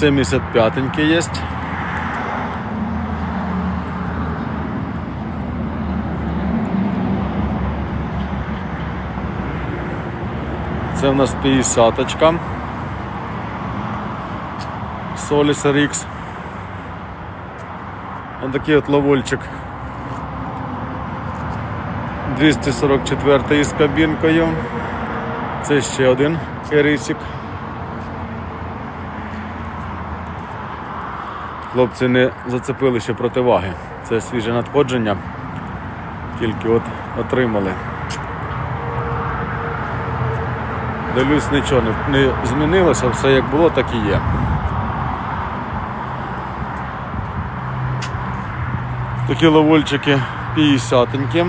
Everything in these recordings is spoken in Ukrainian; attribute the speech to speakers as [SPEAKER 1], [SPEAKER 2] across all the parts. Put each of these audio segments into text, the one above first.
[SPEAKER 1] 75 є. Це в нас 50-очка. Solis RX. Ось такий от ловольчик. 244 з кабінкою. Це ще один ерисик. Хлопці не зацепили ще противаги. Це свіже надходження. Тільки от отримали. Дивлюсь, нічого не, змінилося, все як було, так і є. Такі ловольчики 50-нькі.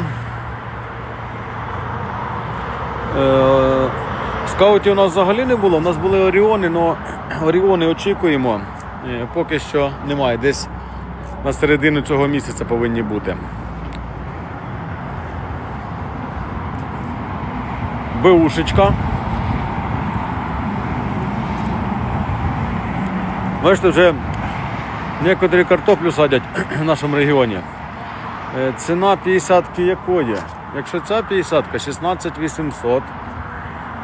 [SPEAKER 1] Е, Скаутів у нас взагалі не було, у нас були Оріони, але Оріони очікуємо. Е, Поки що немає. Десь на середину цього місяця повинні бути. Бушечка. Бачите, вже некоторі картоплю садять в нашому регіоні. Е, Ціна 50 якої? Якщо ця 50 16 800.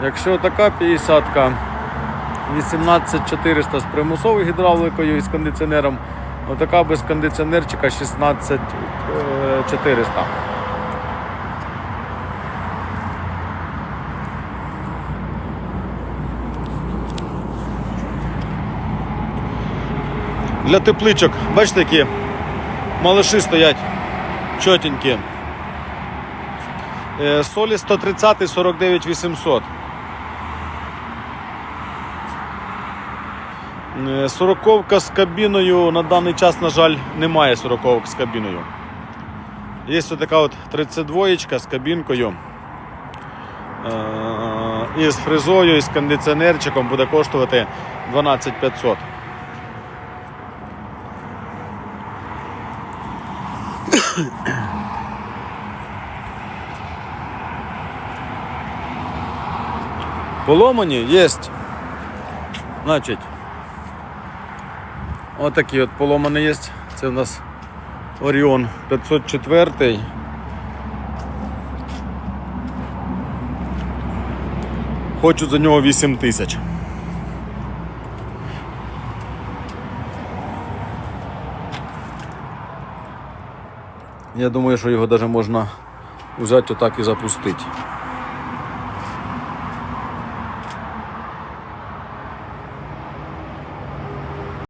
[SPEAKER 1] Якщо така 50 18 400 з примусовою гідравликою і з кондиціонером. Отака без кондиціонерчика 16 е, 400. Для тепличок, бачите, які малиші стоять чотенькі. Е, Солі 130 49 800. Сороковка з кабіною на даний час, на жаль, немає сороковок з кабіною. Є така от 32 з кабінкою. Е, І з фрезою, і з кондиціонерчиком буде коштувати 12 500. Поломані є. Значить, отакі от поломані є. Це у нас Оріон 504. Хочу за нього 8 тисяч. Я думаю, що його навіть можна взяти отак і запустити.